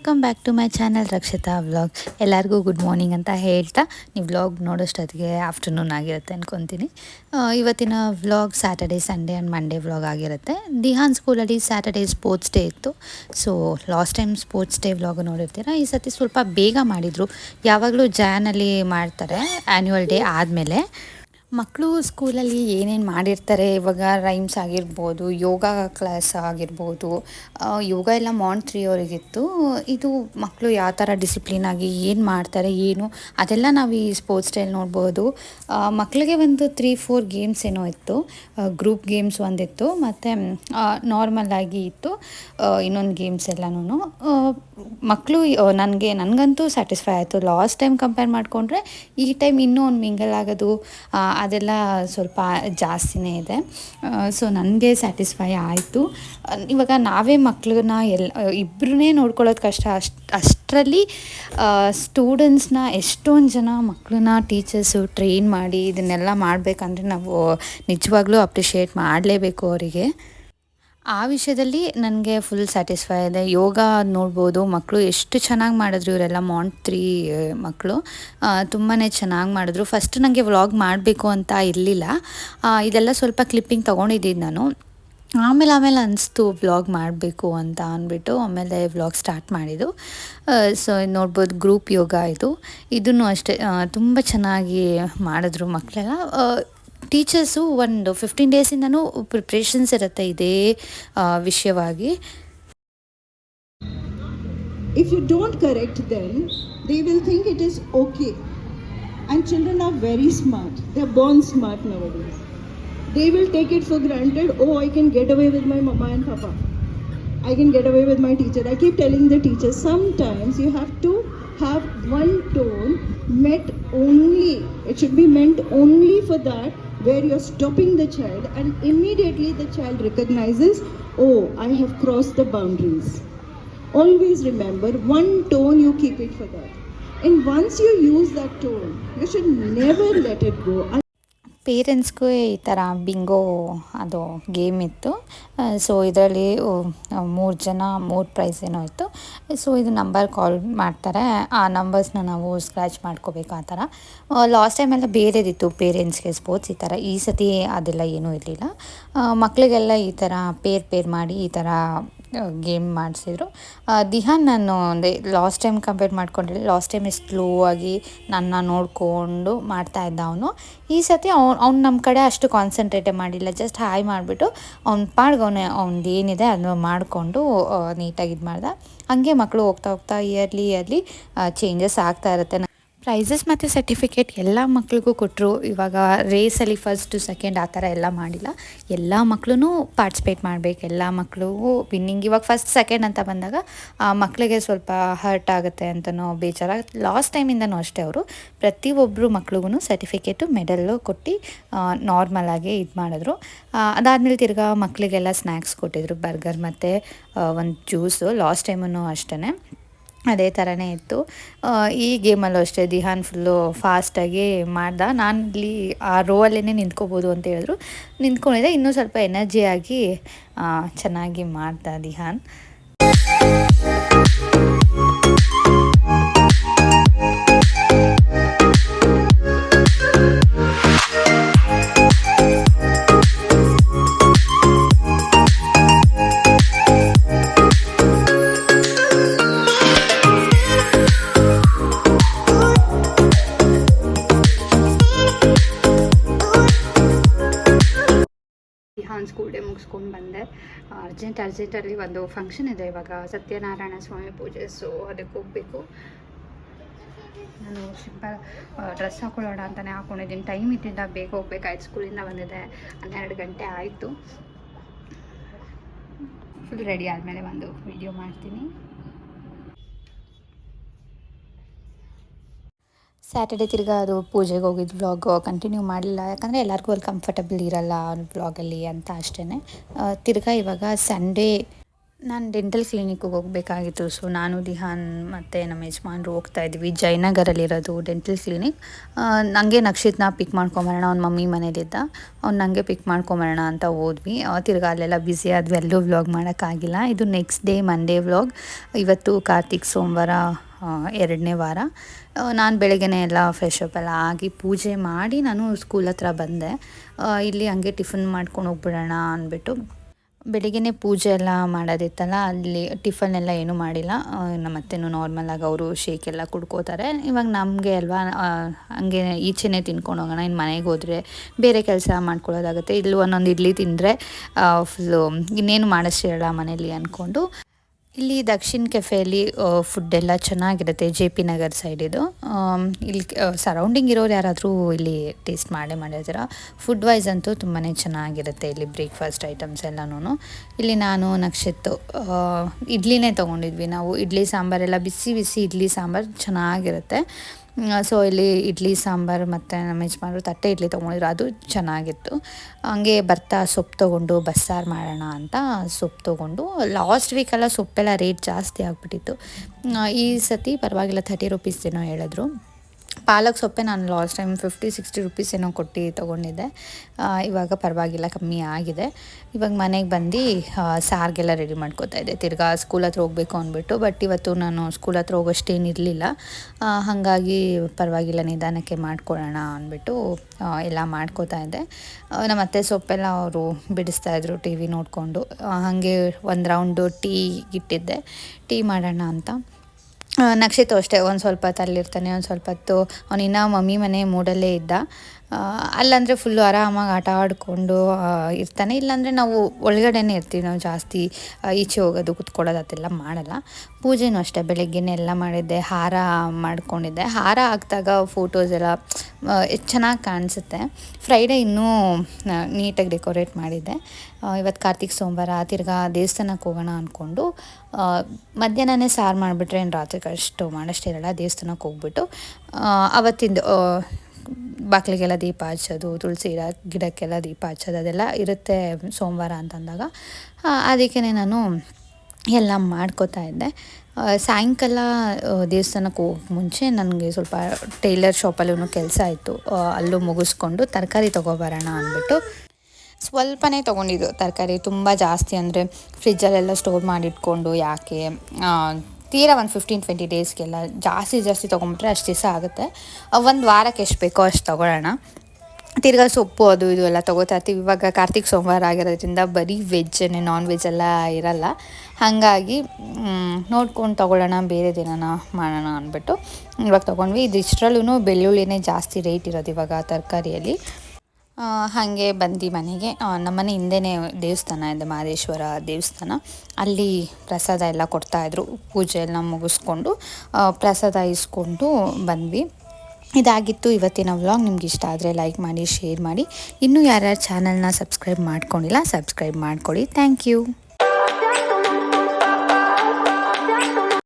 Welcome back to my channel Rakshitha vlog ಎಲ್ಲರಿಗೂ good morning ಅಂತ ಹೇಳ್ತಾ, ನೀವು ವ್ಲಾಗ್ ನೋಡೋಷ್ಟೊತ್ತಿಗೆ ಆಫ್ಟರ್ನೂನ್ ಆಗಿರುತ್ತೆ ಅಂದ್ಕೊತೀನಿ ಇವತ್ತಿನ vlog Saturday Sunday and Monday vlog ಆಗಿರುತ್ತೆ. ದಿಹಾನ್ ಸ್ಕೂಲಲ್ಲಿ ಸ್ಯಾಟರ್ಡೇ ಸ್ಪೋರ್ಟ್ಸ್ ಡೇ ಇತ್ತು. So last time sports day vlog ನೋಡಿರ್ತೀರ? ಈ ಸತಿ ಸ್ವಲ್ಪ ಬೇಗ ಮಾಡಿದರು. ಯಾವಾಗಲೂ ಜಾನಲ್ಲಿ ಮಾಡ್ತಾರೆ ಆ್ಯನ್ಯುವಲ್ ಡೇ ಆದಮೇಲೆ. ಮಕ್ಕಳು ಸ್ಕೂಲಲ್ಲಿ ಏನೇನು ಮಾಡಿರ್ತಾರೆ, ಇವಾಗ ರೈಮ್ಸ್ ಆಗಿರ್ಬೋದು, ಯೋಗ ಕ್ಲಾಸ್ ಆಗಿರ್ಬೋದು ಯೋಗ ಎಲ್ಲ ಮಾರ್ನ್ ತ್ರೀ ಅವರಿಗಿತ್ತು. ಇದು ಮಕ್ಕಳು ಯಾವ ಥರ ಡಿಸಿಪ್ಲಿನ್ ಆಗಿ ಏನು ಮಾಡ್ತಾರೆ, ಏನು, ಅದೆಲ್ಲ ನಾವು ಈ ಸ್ಪೋರ್ಟ್ಸ್ ಡೇಲಿ ನೋಡ್ಬೋದು. ಮಕ್ಕಳಿಗೆ ಒಂದು ತ್ರೀ ಫೋರ್ ಗೇಮ್ಸ್ ಏನೋ ಇತ್ತು. ಗ್ರೂಪ್ ಗೇಮ್ಸ್ ಒಂದಿತ್ತು, ಮತ್ತು ನಾರ್ಮಲ್ ಆಗಿ ಇತ್ತು. ಇನ್ನೊಂದು ಗೇಮ್ಸ್ ಎಲ್ಲನೂ ಮಕ್ಕಳು ನನಗೆ, ನನಗಂತೂ ಸ್ಯಾಟಿಸ್ಫೈ ಆಯಿತು. ಲಾಸ್ಟ್ ಟೈಮ್ ಕಂಪೇರ್ ಮಾಡಿಕೊಂಡ್ರೆ, ಈ ಟೈಮ್ ಇನ್ನೂ ಒಂದು ಮಿಂಗಲ್ ಆಗೋದು ಅದೆಲ್ಲ ಸ್ವಲ್ಪ ಜಾಸ್ತಿನೇ ಇದೆ. ಸೊ ನನಗೆ ಸ್ಯಾಟಿಸ್ಫೈ ಆಯಿತು. ಇವಾಗ ನಾವೇ ಮಕ್ಕಳನ್ನ ಎಲ್ಲ ಇಬ್ಬರನ್ನೇ ನೋಡ್ಕೊಳ್ಳೋದು ಕಷ್ಟ. ಅಷ್ಟು, ಅಷ್ಟರಲ್ಲಿ ಸ್ಟೂಡೆಂಟ್ಸ್ನ ಎಷ್ಟೊಂದು ಜನ ಮಕ್ಕಳನ್ನ ಟೀಚರ್ಸು ಟ್ರೈನ್ ಮಾಡಿ ಇದನ್ನೆಲ್ಲ ಮಾಡಬೇಕಂದ್ರೆ ನಾವು ನಿಜವಾಗ್ಲೂ ಅಪ್ರಿಷಿಯೇಟ್ ಮಾಡಲೇಬೇಕು ಅವರಿಗೆ. ಆ ವಿಷಯದಲ್ಲಿ ನನಗೆ ಫುಲ್ ಸ್ಯಾಟಿಸ್ಫೈ ಇದೆ ಯೋಗ ನೋಡ್ಬೋದು ಮಕ್ಕಳು ಎಷ್ಟು ಚೆನ್ನಾಗಿ ಮಾಡಿದ್ರು ಇವರೆಲ್ಲ ಮಾಂಟ್ ತ್ರೀ ಮಕ್ಕಳು ತುಂಬಾ ಚೆನ್ನಾಗಿ ಮಾಡಿದ್ರು. ಫಸ್ಟ್ ನನಗೆ ವ್ಲಾಗ್ ಮಾಡಬೇಕು ಅಂತ ಇರಲಿಲ್ಲ. ಇದೆಲ್ಲ ಸ್ವಲ್ಪ ಕ್ಲಿಪ್ಪಿಂಗ್ ತೊಗೊಂಡಿದ್ದೀನಿ ನಾನು. ಆಮೇಲೆ ಆಮೇಲೆ ಅನಿಸ್ತು ವ್ಲಾಗ್ ಮಾಡಬೇಕು ಅಂತ ಅಂದ್ಬಿಟ್ಟು ಆಮೇಲೆ ವ್ಲಾಗ್ ಸ್ಟಾರ್ಟ್ ಮಾಡಿದ್ದು. ಸೊ ನೋಡ್ಬೋದು ಗ್ರೂಪ್ ಯೋಗ ಇದು. ಇದನ್ನು ಅಷ್ಟೇ ತುಂಬ ಚೆನ್ನಾಗಿ ಮಾಡಿದ್ರು ಮಕ್ಕಳೆಲ್ಲ ಟೀಚರ್ಸು ಒಂದು ಫಿಫ್ಟೀನ್ ಡೇಸಿಂದನೂ ಪ್ರಿಪ್ರೇಷನ್ಸ್ ಇರುತ್ತೆ ಇದೇ ಆ, ವಿಷಯವಾಗಿ If you don't correct them, they will think it is okay. And children are very smart. They are born smart nowadays. They will take it for granted, oh, I can get away with my mama and papa. I can get away with my teacher. I keep telling the teacher sometimes you have to have one tone met only, it should be meant only for that, where you're stopping the child, and immediately the child recognizes, oh, I have crossed the boundaries. Always remember one tone you keep it for that. And once you use that tone, you should never let it go. ಪೇರೆಂಟ್ಸ್ಗೂ ಈ ಥರ bingo ಅದು game ಇತ್ತು. So ಇದರಲ್ಲಿ ಮೂರು ಜನ, ಮೂರು price ಏನೋ ಇತ್ತು. ಸೊ ಇದು ನಂಬರ್ ಕಾಲ್ ಮಾಡ್ತಾರೆ. ಆ ನಂಬರ್ಸ್ನ ನಾವು ಸ್ಕ್ರ್ಯಾಚ್ ಮಾಡ್ಕೋಬೇಕು ಆ ಥರ. ಲಾಸ್ಟ್ ಟೈಮೆಲ್ಲ ಬೇರೆದಿತ್ತು ಪೇರೆಂಟ್ಸ್ಗೆ ಸ್ಪೋರ್ಟ್ಸ್ ಈ ಥರ. ಈ ಸತಿ ಅದೆಲ್ಲ ಏನೂ ಇರಲಿಲ್ಲ. ಮಕ್ಕಳಿಗೆಲ್ಲ ಈ ಥರ ಪೇರ್ ಪೇರ್ ಮಾಡಿ ಈ ಥರ ಗೇಮ್ ಮಾಡಿಸಿದ್ರು. ದಿಹಾನ್ ನಾನು ಒಂದೇ ಲಾಸ್ಟ್ ಟೈಮ್ ಕಂಪೇರ್ ಮಾಡ್ಕೊಂಡ್ರೆ ಲಾಸ್ಟ್ ಟೈಮ್ ಎಷ್ಟು ಸ್ಲೋ ಆಗಿ ನನ್ನ ನೋಡಿಕೊಂಡು ಮಾಡ್ತಾ ಇದ್ದ ಅವನು. ಈ ಸತಿ ಅವ್ನು ಅವ್ನು ನಮ್ಮ ಕಡೆ ಅಷ್ಟು ಕಾನ್ಸಂಟ್ರೇಟೇ ಮಾಡಿಲ್ಲ ಜಸ್ಟ್ ಹಾಯ್ ಮಾಡಿಬಿಟ್ಟು ಅವ್ನ ಪಾಡ್ಗೆ ಅವನೇ ಅವ್ನದ್ದು ಏನಿದೆ ಅದನ್ನ ಮಾಡಿಕೊಂಡು ನೀಟಾಗಿ ಇದು ಮಾಡ್ದೆ. ಹಾಗೆ ಮಕ್ಕಳು ಹೋಗ್ತಾ ಹೋಗ್ತಾ ಇಯರ್ಲಿ ಇಯರ್ಲಿ ಚೇಂಜಸ್ ಆಗ್ತಾ ಇರುತ್ತೆ. ಪ್ರೈಸಸ್ ಮತ್ತು ಸರ್ಟಿಫಿಕೇಟ್ ಎಲ್ಲ ಮಕ್ಳಿಗೂ ಕೊಟ್ಟರು ಇವಾಗ ರೇಸಲ್ಲಿ ಫಸ್ಟು ಸೆಕೆಂಡ್ ಆ ಥರ ಎಲ್ಲ ಮಾಡಿಲ್ಲ. ಎಲ್ಲ ಮಕ್ಕಳೂ ಪಾರ್ಟಿಸಿಪೇಟ್ ಮಾಡಬೇಕು. ಎಲ್ಲ ಮಕ್ಕಳಿಗೂ ವಿನ್ನಿಂಗ್ ಇವಾಗ ಫಸ್ಟ್ ಸೆಕೆಂಡ್ ಅಂತ ಬಂದಾಗ ಮಕ್ಕಳಿಗೆ ಸ್ವಲ್ಪ ಹರ್ಟ್ ಆಗುತ್ತೆ ಅಂತನೋ ಬೇಜಾರ. ಲಾಸ್ಟ್ ಟೈಮಿಂದನೂ ಅಷ್ಟೇ ಅವರು. ಪ್ರತಿಯೊಬ್ಬರು ಮಕ್ಳಿಗೂ ಸರ್ಟಿಫಿಕೇಟು ಮೆಡಲ್ಲು ಕೊಟ್ಟು ನಾರ್ಮಲಾಗಿ ಇದು ಮಾಡಿದ್ರು. ಅದಾದಮೇಲೆ ತಿರ್ಗಾ ಮಕ್ಕಳಿಗೆಲ್ಲ ಸ್ನ್ಯಾಕ್ಸ್ ಕೊಟ್ಟಿದ್ರು. ಬರ್ಗರ್ ಮತ್ತು ಒಂದು ಜ್ಯೂಸು ಲಾಸ್ಟ್ ಟೈಮೂ ಅಷ್ಟೇ ಅದೇ ಥರನೇ ಇತ್ತು. ಈ ಗೇಮಲ್ಲೂ ಅಷ್ಟೇ, ದಿಹಾನ್ ಫುಲ್ಲು ಫಾಸ್ಟಾಗಿ ಮಾಡ್ದ. ನಾನು ಇಲ್ಲಿ ಆ ರೋವಲ್ಲೇ ನಿಂತ್ಕೋಬೋದು ಅಂತ ಹೇಳಿದ್ರು. ನಿಂತ್ಕೊಂಡಿದ್ದೆ, ಇನ್ನೂ ಸ್ವಲ್ಪ ಎನರ್ಜಿ ಆಗಿ ಚೆನ್ನಾಗಿ ಮಾಡ್ದ ದಿಹಾನ್. ಸ್ಕೂಲ್ ಡೇ ಮುಗಿಸ್ಕೊಂಡು ಬಂದೆ. ಅರ್ಜೆಂಟ್ ಅರ್ಜೆಂಟಲ್ಲಿ ಒಂದು ಫಂಕ್ಷನ್ ಇದೆ ಇವಾಗ, ಸತ್ಯನಾರಾಯಣ ಸ್ವಾಮಿ ಪೂಜೆ ಸೊ ಅದಕ್ಕೆ ಹೋಗಬೇಕು. ನಾನು ಸಿಂಪಲ್ ಡ್ರೆಸ್ ಹಾಕೊಳ್ಳೋಣ ಅಂತಲೇ ಹಾಕೊಂಡಿದ್ದೀನಿ. ಟೈಮ್ ಇದ್ದಿಂದ ಬೇಗ ಹೋಗ್ಬೇಕಾಯ್ತು ಸ್ಕೂಲಿಂದ ಬಂದಿದೆ ಹನ್ನೆರಡು ಗಂಟೆ ಆಯಿತು. ಫುಲ್ ರೆಡಿ ಆದಮೇಲೆ ಒಂದು ವಿಡಿಯೋ ಮಾಡ್ತೀನಿ. ಸ್ಯಾಟರ್ಡೆ ತಿರ್ಗಾ ಅದು ಪೂಜೆಗೆ ಹೋಗಿದ್ದು ವ್ಲಾಗ್ ಕಂಟಿನ್ಯೂ ಮಾಡಲಿಲ್ಲ. ಯಾಕಂದರೆ ಎಲ್ಲರಿಗೂ ಅಲ್ಲಿ ಕಂಫರ್ಟಬಲ್ ಇರಲ್ಲ ವ್ಲಾಗಲ್ಲಿ ಅಂತ ಅಷ್ಟೇ ತಿರ್ಗಾ ಇವಾಗ ಸಂಡೇ ನಾನು ಡೆಂಟಲ್ ಕ್ಲಿನಿಕ್ಕಿಗೆ ಹೋಗಬೇಕಾಗಿತ್ತು. ಸೊ ನಾನು, ದಿಹಾನ್ ಮತ್ತು ನಮ್ಮ ಯಜಮಾನ್ರು ಹೋಗ್ತಾ ಇದ್ವಿ. ಜಯನಗರಲ್ಲಿರೋದು ಡೆಂಟಲ್ ಕ್ಲಿನಿಕ್ ನನಗೆ ನಕ್ಷಿತ್ನ ಪಿಕ್ ಮಾಡ್ಕೊಂಬರೋಣ. ಅವ್ನ ಮಮ್ಮಿ ಮನೇಲಿದ್ದ ಅವ್ನು ನನಗೆ ಪಿಕ್ ಮಾಡ್ಕೊಂಬರೋಣ ಅಂತ ಹೋದ್ವಿ. ತಿರ್ಗಿ ಅಲ್ಲೆಲ್ಲ ಬ್ಯುಸಿ ಆದ್ವಿ. ಎಲ್ಲೂ ವ್ಲಾಗ್ ಮಾಡೋಕ್ಕಾಗಿಲ್ಲ. ಇದು ನೆಕ್ಸ್ಟ್ ಡೇ ಮಂಡೇ ವ್ಲಾಗ್ ಇವತ್ತು ಕಾರ್ತಿಕ್ ಸೋಮವಾರ ಎರಡನೇ ವಾರ. ನಾನು ಬೆಳಗ್ಗೆನೇ ಎಲ್ಲ ಫ್ರೆಶಪ್ ಎಲ್ಲ ಆಗಿ ಪೂಜೆ ಮಾಡಿ ನಾನು ಸ್ಕೂಲ್ ಹತ್ರ ಬಂದೆ. ಇಲ್ಲಿ ಹಂಗೆ ಟಿಫನ್ ಮಾಡ್ಕೊಂಡು ಹೋಗ್ಬಿಡೋಣ ಅಂದ್ಬಿಟ್ಟು ಬೆಳಿಗ್ಗೆನೇ ಪೂಜೆ ಎಲ್ಲ ಮಾಡೋದಿತ್ತಲ್ಲ, ಅಲ್ಲಿ ಟಿಫನ್ ಎಲ್ಲ ಏನೂ ಮಾಡಿಲ್ಲ. ನಮ್ಮ ಅತ್ತೆನೂ ನಾರ್ಮಲಾಗಿ ಅವರು ಶೇಕ್ ಎಲ್ಲ ಕುಡ್ಕೋತಾರೆ. ಇವಾಗ ನಮಗೆ ಅಲ್ವಾ ಹಂಗೆ ಈಚೆನೇ ತಿನ್ಕೊಂಡು ಹೋಗೋಣ ಇನ್ನು ಮನೆಗೆ ಹೋದರೆ ಬೇರೆ ಕೆಲಸ ಮಾಡ್ಕೊಳ್ಳೋದಾಗುತ್ತೆ. ಇಲ್ಲಿ ಒಂದೊಂದು ಇಡ್ಲಿ ತಿಂದರೆ ಫುಲ್ಲು ಇನ್ನೇನು ಮಾಡಿಸಿರಲ್ಲ ಮನೇಲಿ ಅಂದ್ಕೊಂಡು ಇಲ್ಲಿ ದಕ್ಷಿಣ ಕೆಫೆಯಲ್ಲಿ ಫುಡ್ ಎಲ್ಲ ಚೆನ್ನಾಗಿರುತ್ತೆ ಜೆ ಪಿ ನಗರ್ ಸೈಡ್ ಇದು. ಇಲ್ಲಿ ಸರೌಂಡಿಂಗ್ ಇರೋರು ಯಾರಾದರೂ ಇಲ್ಲಿ ಟೇಸ್ಟ್ ಮಾಡೇ ಮಾಡಿರ್ತೀರ? ಫುಡ್ ವೈಸ್ ಅಂತೂ ತುಂಬಾ ಚೆನ್ನಾಗಿರುತ್ತೆ ಇಲ್ಲಿ ಬ್ರೇಕ್ಫಾಸ್ಟ್ ಐಟಮ್ಸ್ ಎಲ್ಲನೂ ಇಲ್ಲಿ ನಾನು ನಕ್ಷತ್ ಇಡ್ಲಿನೇ ತೊಗೊಂಡಿದ್ವಿ. ನಾವು ಇಡ್ಲಿ ಸಾಂಬಾರೆಲ್ಲ ಬಿಸಿ ಬಿಸಿ ಇಡ್ಲಿ ಸಾಂಬಾರು ಚೆನ್ನಾಗಿರುತ್ತೆ. ಸೊ ಇಲ್ಲಿ ಇಡ್ಲಿ, ಸಾಂಬಾರು ಮತ್ತು ನಮ್ಮ ಯಜಮಾನರು ತಟ್ಟೆ ಇಡ್ಲಿ ತೊಗೊಂಡಿದ್ರು. ಅದು ಚೆನ್ನಾಗಿತ್ತು. ಹಂಗೆ ಬರ್ತಾ ಸೊಪ್ಪು ತೊಗೊಂಡು ಬಸ್ಸಾರು ಮಾಡೋಣ ಅಂತ ಸೊಪ್ಪು ತೊಗೊಂಡು ಲಾಸ್ಟ್ ವೀಕೆಲ್ಲ ಸೊಪ್ಪೆಲ್ಲ ರೇಟ್ ಜಾಸ್ತಿ ಆಗಿಬಿಟ್ಟಿತ್ತು. ಈ ಸತಿ ಪರವಾಗಿಲ್ಲ ಥರ್ಟಿ ರುಪೀಸ್ ಏನೋ ಹೇಳಿದ್ರು. ಪಾಲಕ್ ಸೊಪ್ಪೆ ನಾನು last time fifty, sixty rupees ಏನೋ ಕೊಟ್ಟು ತೊಗೊಂಡಿದ್ದೆ. ಇವಾಗ ಪರವಾಗಿಲ್ಲ, ಕಮ್ಮಿ ಆಗಿದೆ. ಇವಾಗ ಮನೆಗೆ ಬಂದು ಸಾರಿಗೆಲ್ಲ ರೆಡಿ ಮಾಡ್ಕೋತಾ ಇದ್ದೆ. ತಿರ್ಗಾ ಸ್ಕೂಲ್ ಹತ್ರ ಹೋಗಬೇಕು ಅಂದ್ಬಿಟ್ಟು ಬಟ್ ಇವತ್ತು ನಾನು ಸ್ಕೂಲ್ ಹತ್ರ ಹೋಗೋಷ್ಟೇನಿರಲಿಲ್ಲ ಹಾಗಾಗಿ ಪರವಾಗಿಲ್ಲ, ನಿಧಾನಕ್ಕೆ ಮಾಡ್ಕೊಳ್ಳೋಣ ಅಂದ್ಬಿಟ್ಟು ಎಲ್ಲ ಮಾಡ್ಕೋತಾ ಇದ್ದೆ. ನಮ್ಮ ಅತ್ತೆ ಸೊಪ್ಪೆಲ್ಲ ಅವರು ಬಿಡಿಸ್ತಾ ಇದ್ರು ಟಿ ವಿ ನೋಡಿಕೊಂಡು. ಹಾಗೆ ಒಂದು ರೌಂಡು ಟೀ ಇಟ್ಟಿದ್ದೆ. ಟೀ ಮಾಡೋಣ ಅಂತ. ನಕ್ಷಿತ್ ಅಷ್ಟೇ ಒಂದು ಸ್ವಲ್ಪ ಹೊತ್ತು ಅಲ್ಲಿರ್ತಾನೆ ಒಂದು ಸ್ವಲ್ಪ ಹೊತ್ತು. ಅವನಿನ್ನ ಮಮ್ಮಿ ಮನೆ ಮೂಡಲ್ಲೇ ಇದ್ದ. ಅಲ್ಲಂದರೆ ಫುಲ್ಲು ಆರಾಮಾಗಿ ಆಟ ಆಡಿಕೊಂಡು ಇರ್ತಾನೆ. ಇಲ್ಲಾಂದರೆ ನಾವು ಒಳಗಡೆನೇ ಇರ್ತೀವಿ. ನಾವು ಜಾಸ್ತಿ ಈಚೆ ಹೋಗೋದು, ಕುತ್ಕೊಳ್ಳೋದು ಅದೆಲ್ಲ ಮಾಡಲ್ಲ. ಪೂಜೆನೂ ಅಷ್ಟೇ. ಬೆಳಗ್ಗೆನೇ ಎಲ್ಲ ಮಾಡಿದ್ದೆ. ಹಾರ ಮಾಡಿಕೊಂಡಿದ್ದೆ. ಹಾರ ಹಾಕಿದಾಗ ಫೋಟೋಸ್ ಎಲ್ಲ ಚೆನ್ನಾಗಿ ಕಾಣಿಸುತ್ತೆ. ಫ್ರೈಡೇ ಇನ್ನೂ ನೀಟಾಗಿ ಡೆಕೋರೇಟ್ ಮಾಡಿದ್ದೆ. ಇವತ್ತು ಕಾರ್ತಿಕ್ ಸೋಮವಾರ, ತಿರ್ಗಾ ದೇವಸ್ಥಾನಕ್ಕೆ ಹೋಗೋಣ ಅಂದ್ಕೊಂಡು ಮಧ್ಯಾಹ್ನನೇ ಸಾರು ಮಾಡಿಬಿಟ್ರೆ ಏನು ರಾತ್ರಿಗೆ ಅಷ್ಟು ಮಾಡೋಷ್ಟಿರಲ್ಲ ದೇವಸ್ಥಾನಕ್ಕೆ ಹೋಗ್ಬಿಟ್ಟು ಅವತ್ತಿಂದು ಬಾಗಿಲಿಗೆಲ್ಲ ದೀಪ ಹಚ್ಚೋದು, ತುಳಸಿ ಗಿಡ, ಗಿಡಕ್ಕೆಲ್ಲ ದೀಪ ಹಚ್ಚೋದು, ಅದೆಲ್ಲ ಇರುತ್ತೆ ಸೋಮವಾರ ಅಂತಂದಾಗ. ಅದಕ್ಕೆ ನಾನು ಎಲ್ಲ ಮಾಡ್ಕೋತಾ ಇದ್ದೆ. ಸಾಯಂಕಾಲ ದೇವಸ್ಥಾನಕ್ಕೆ ಹೋಗಿ ಮುಂಚೆ ನನಗೆ ಸ್ವಲ್ಪ ಟೈಲರ್ ಶಾಪಲ್ಲೂ ಕೆಲಸ ಇತ್ತು. ಅಲ್ಲೂ ಮುಗಿಸ್ಕೊಂಡು ತರಕಾರಿ ತೊಗೊಬರೋಣ ಅಂದ್ಬಿಟ್ಟು ಸ್ವಲ್ಪನೇ ತೊಗೊಂಡಿದ್ದು ತರಕಾರಿ. ತುಂಬ ಜಾಸ್ತಿ ಅಂದರೆ ಫ್ರಿಜ್ಜಲ್ಲೆಲ್ಲ ಸ್ಟೋರ್ ಮಾಡಿಟ್ಕೊಂಡು ಯಾಕೆ ತೀರಾ ಒಂದು ಫಿಫ್ಟೀನ್ ಟ್ವೆಂಟಿ ಡೇಸ್ಗೆಲ್ಲ ಜಾಸ್ತಿ ಜಾಸ್ತಿ ತೊಗೊಂಬಿಟ್ರೆ ಅಷ್ಟು ದಿವಸ ಆಗುತ್ತೆ. ಒಂದು ವಾರಕ್ಕೆ ಎಷ್ಟು ಬೇಕೋ ಅಷ್ಟು ತೊಗೊಳ್ಳೋಣ. ತಿರ್ಗಾ ಸೊಪ್ಪು ಅದು, ಇದು ಎಲ್ಲ ತೊಗೋತಾ ಇರ್ತೀವಿ. ಇವಾಗ ಕಾರ್ತಿಕ್ ಸೋಮವಾರ ಆಗಿರೋದ್ರಿಂದ ಬರೀ ವೆಜ್ಜೇ ನಾನ್ ವೆಜ್ ಎಲ್ಲ ಇರಲ್ಲ. ಹಾಗಾಗಿ ನೋಡ್ಕೊಂಡು ತೊಗೊಳ್ಳೋಣ, ಬೇರೆ ದಿನನ ಮಾಡೋಣ ಅಂದ್ಬಿಟ್ಟು ಇವಾಗ ತೊಗೊಂಡ್ವಿ. ಇದು ಇಷ್ಟರಲ್ಲೂ ಬೆಳ್ಳುಳ್ಳಿನೇ ಜಾಸ್ತಿ ರೇಟ್ ಇರೋದು ಇವಾಗ ತರಕಾರಿಯಲ್ಲಿ. ಹಾಗೆ ಬಂದು ಮನೆಗೆ. ನಮ್ಮ ನಮ್ಮನೆ ಹಿಂದೆನೇ ದೇವಸ್ಥಾನ ಇದೆ ಮಹದೇಶ್ವರ ದೇವಸ್ಥಾನ. ಅಲ್ಲಿ ಪ್ರಸಾದ ಎಲ್ಲ ಕೊಡ್ತಾಯಿದ್ರು ಪೂಜೆ ಎಲ್ಲ ಮುಗಿಸ್ಕೊಂಡು ಪ್ರಸಾದ ಇಸ್ಕೊಂಡು ಬಂದ್ವಿ. ಇದಾಗಿತ್ತು ಇವತ್ತಿನ ವ್ಲಾಗ್. ನಿಮ್ಗೆ ಇಷ್ಟ ಆದರೆ ಲೈಕ್ ಮಾಡಿ, ಶೇರ್ ಮಾಡಿ. ಇನ್ನೂ ಯಾರ್ಯಾರು ಚಾನಲ್ನ ಸಬ್ಸ್ಕ್ರೈಬ್ ಮಾಡ್ಕೊಂಡಿಲ್ಲ, ಸಬ್ಸ್ಕ್ರೈಬ್ ಮಾಡ್ಕೊಳ್ಳಿ. Thank you.